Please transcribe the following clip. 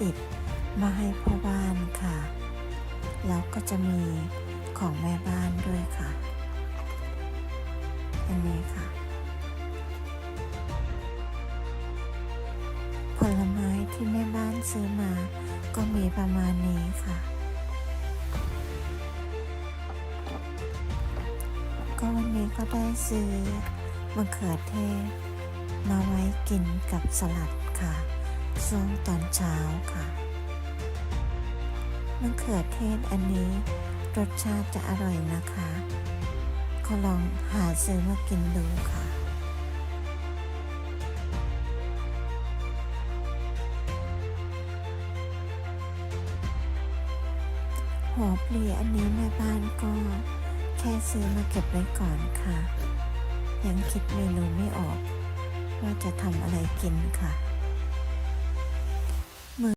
ติดมาให้พ่อบ้านค่ะ แล้วก็จะมีของแม่บ้านด้วยค่ะ อันนี้ค่ะ ผลไม้ที่แม่บ้านซื้อมาก็มีประมาณนี้ค่ะ ก็วันนี้ก็ได้ซื้อมะเขือเทศมาไว้กินกับสลัดค่ะ ช่วงตอนเช้าค่ะมะเขือเทศอันนี้รสชาติจะอร่อยนะคะ ก็ลองหาซื้อมากินดูค่ะ หัวปลีอันนี้แม่บ้านก็แค่ซื้อมาเก็บไว้ก่อนค่ะ ยังคิดเมนูไม่ออก ว่าจะทำอะไรกินค่ะ